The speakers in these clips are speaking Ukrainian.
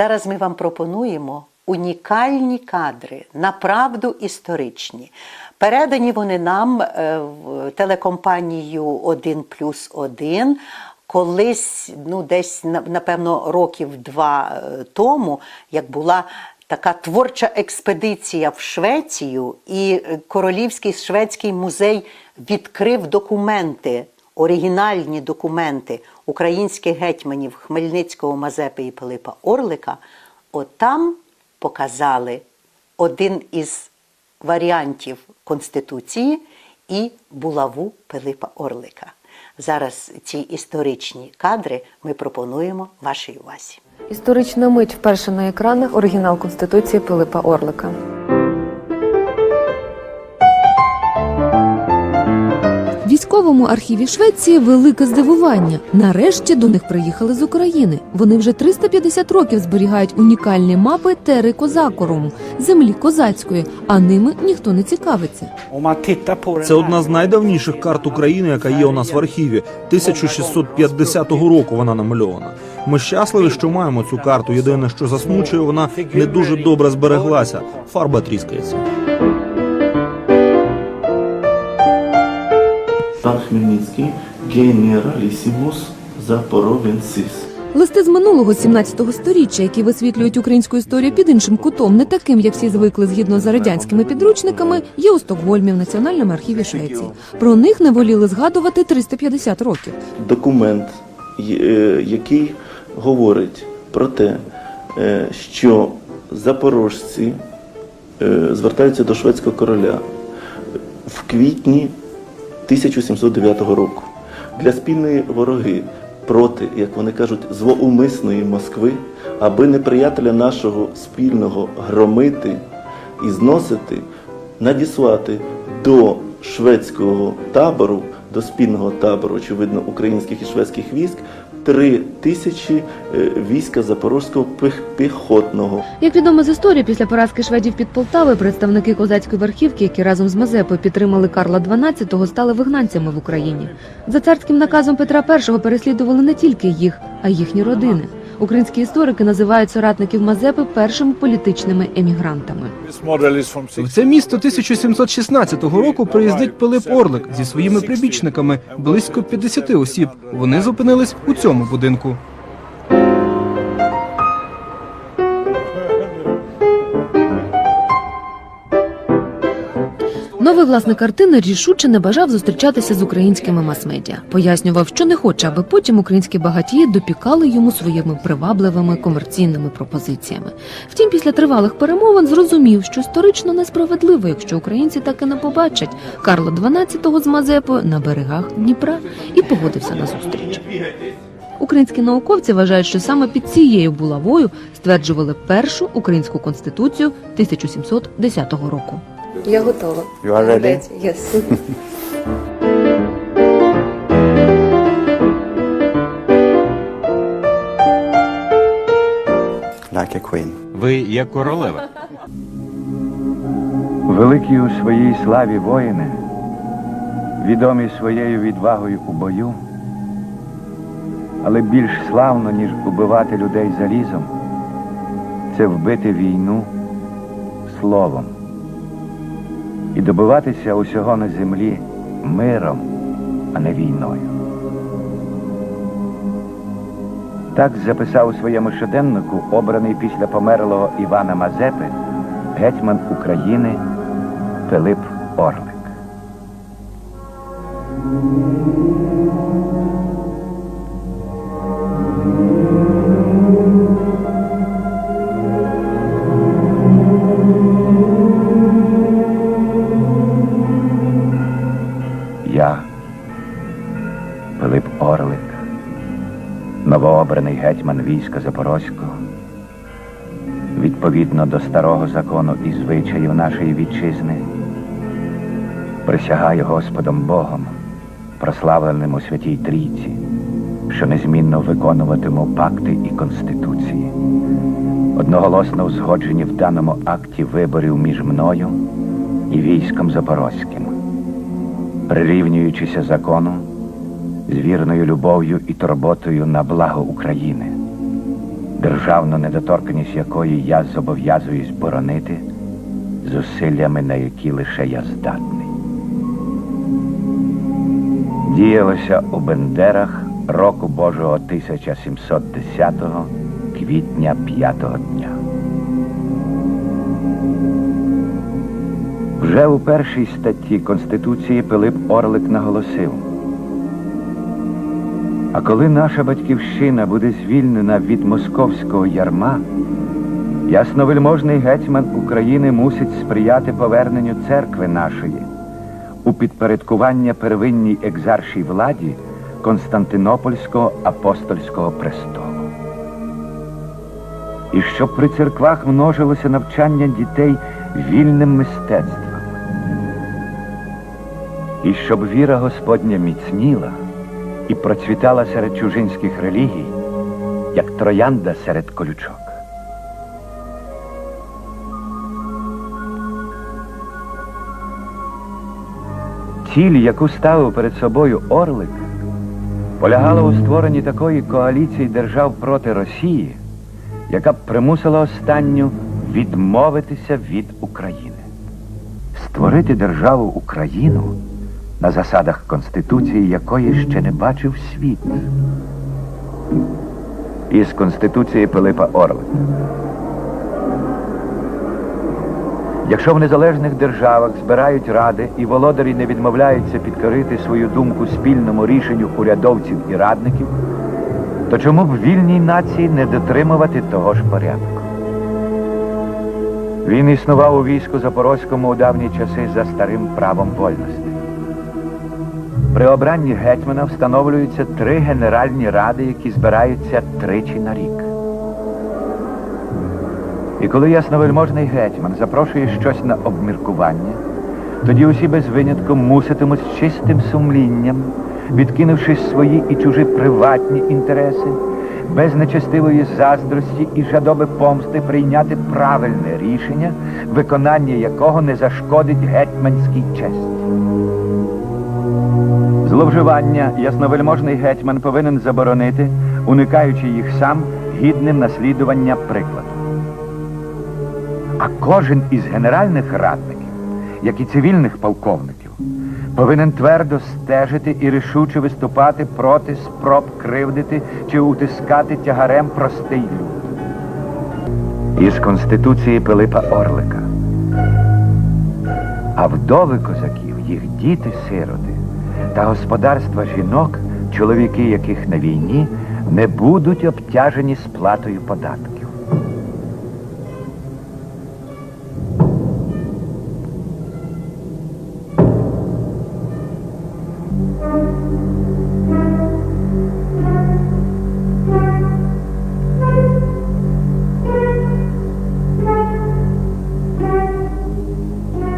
Зараз ми вам пропонуємо унікальні кадри, направду історичні. Передані вони нам е, в телекомпанію 1 плюс 1. Колись, ну десь напевно, років два е, тому, як була така творча експедиція в Швецію, і е, Королівський шведський музей відкрив документи, оригінальні документи українських гетьманів Хмельницького, Мазепи і Пилипа Орлика. От там показали один із варіантів Конституції і булаву Пилипа Орлика. Зараз ці історичні кадри ми пропонуємо вашій увазі. Історична мить вперше на екранах оригінал Конституції Пилипа Орлика. Військовому архіві Швеції велике здивування. Нарешті до них приїхали з України. Вони вже 350 років зберігають унікальні мапи Тери Козакорум, землі козацької, а ними ніхто не цікавиться. Це одна з найдавніших карт України, яка є у нас в архіві. 1650 року вона намальована. Ми щасливі, що маємо цю карту. Єдине, що засмучує, вона не дуже добре збереглася. Фарба тріскається. Хмельницький генералісімус Запоровенсис. Листи з минулого 17 сторіччя, які висвітлюють українську історію під іншим кутом, не таким, як всі звикли згідно з радянськими підручниками, є у Стокгольмі в Національному архіві Швеції. Про них не воліли згадувати 350 років. Документ, е, який говорить про те, е, що запорожці е, звертаються до шведського короля в квітні 1709 року. Для спільної вороги проти, як вони кажуть, злоумисної Москви, аби неприятеля нашого спільного громити і зносити, надіслати до шведського табору, до спільного табору, очевидно, українських і шведських військ, три тисячі е, війська запорозького піх- піхотного. Як відомо з історії, після поразки шведів під Полтавою, представники козацької верхівки, які разом з Мазепою підтримали Карла XII, стали вигнанцями в Україні. За царським наказом Петра І переслідували не тільки їх, а й їхні родини. Українські історики називають соратників Мазепи першими політичними емігрантами. В це місто 1716 року приїздить Пилип Орлик зі своїми прибічниками, близько 50 осіб. Вони зупинились у цьому будинку. Новий власник картини рішуче не бажав зустрічатися з українськими мас-медіа. Пояснював, що не хоче, аби потім українські багатії допікали йому своїми привабливими комерційними пропозиціями. Втім, після тривалих перемовин зрозумів, що історично несправедливо, якщо українці так і не побачать Карла XII з Мазепою на берегах Дніпра, і погодився на зустріч. Українські науковці вважають, що саме під цією булавою стверджували першу українську конституцію 1710 року. Я готова. You are ready? Yes. Like a queen. Ви як королева. Великі у своїй славі воїни, відомі своєю відвагою у бою, але більш славно, ніж убивати людей залізом, це вбити війну словом і добиватися усього на землі миром, а не війною. Так записав у своєму щоденнику, обраний після померлого Івана Мазепи, гетьман України Пилип Орлик. Новообраний гетьман війська Запорозького, відповідно до старого закону і звичаїв нашої вітчизни, присягаю Господом Богом, прославленим у Святій Трійці, що незмінно виконуватиму пакти і конституції, одноголосно узгоджені в даному акті виборів між мною і військом Запорозьким, прирівнюючися закону з вірною любов'ю і турботою на благо України. державну недоторканість якої я зобов'язуюсь боронити зусиллями, на які лише я здатний. Діялося у Бендерах року Божого 1710 квітня 5 дня. Вже у першій статті Конституції Пилип Орлик наголосив. А коли наша батьківщина буде звільнена від московського ярма, ясновельможний гетьман України мусить сприяти поверненню церкви нашої у підпорядкування первинній екзаршій владі Константинопольського апостольського престолу. І щоб при церквах множилося навчання дітей вільним мистецтвом. І щоб віра Господня міцніла і процвітала серед чужинських релігій, як троянда серед колючок. Ціль, яку ставив перед собою Орлик, полягала у створенні такої коаліції держав проти Росії, яка б примусила останню відмовитися від України. Створити державу Україну на засадах Конституції, якої ще не бачив світ. Із Конституції Пилипа Орлика. Якщо в незалежних державах збирають ради і володарі не відмовляються підкорити свою думку спільному рішенню урядовців і радників, то чому б вільній нації не дотримувати того ж порядку? Він існував у війську Запорозькому у давні часи за старим правом вольності. При обранні гетьмана встановлюються три генеральні ради, які збираються тричі на рік. І коли ясновельможний гетьман запрошує щось на обміркування, тоді усі без винятку муситимуть з чистим сумлінням, відкинувши свої і чужі приватні інтереси, без нечестивої заздрості і жадоби помсти прийняти правильне рішення, виконання якого не зашкодить гетьманській честі. Зловживання ясновельможний гетьман повинен заборонити, уникаючи їх сам гідним наслідування прикладу. А кожен із генеральних радників, як і цивільних полковників, повинен твердо стежити і рішуче виступати проти спроб кривдити чи утискати тягарем простий люд. Із Конституції Пилипа Орлика. А вдови козаків, їх діти-сироти та господарства жінок, чоловіки яких на війні, не будуть обтяжені сплатою податків.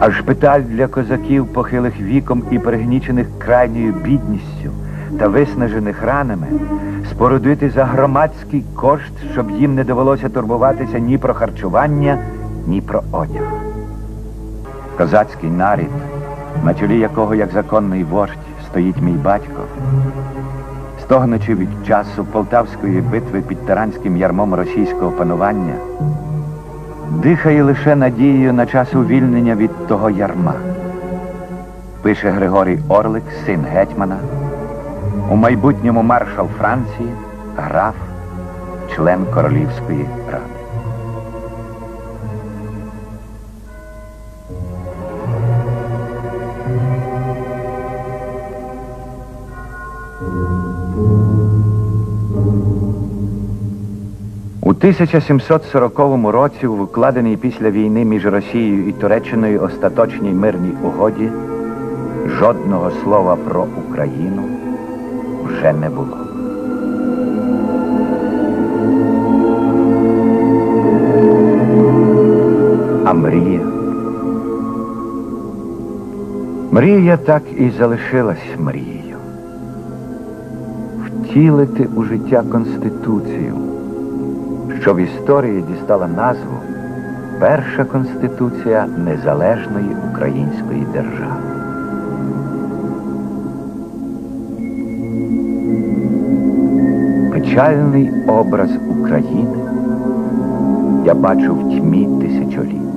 А шпиталь для козаків, похилих віком і перегнічених крайньою бідністю та виснажених ранами, спорудити за громадський кошт, щоб їм не довелося турбуватися ні про харчування, ні про одяг. Козацький нарід, на чолі якого, як законний вождь, стоїть мій батько, стогнучи від часу Полтавської битви під таранським ярмом російського панування, дихає лише надією на час увільнення від того ярма. Пише Григорій Орлик, син гетьмана, у майбутньому маршал Франції, граф, член Королівської ради. 1740 році, у викладеній після війни між Росією і Туреччиною остаточній мирній угоді, жодного слова про Україну вже не було. А мрія? Мрія так і залишилась мрією. Втілити у життя Конституцію що в історії дістала назву Перша Конституція Незалежної Української держави. Печальний образ України я бачу в тьмі тисячоліть.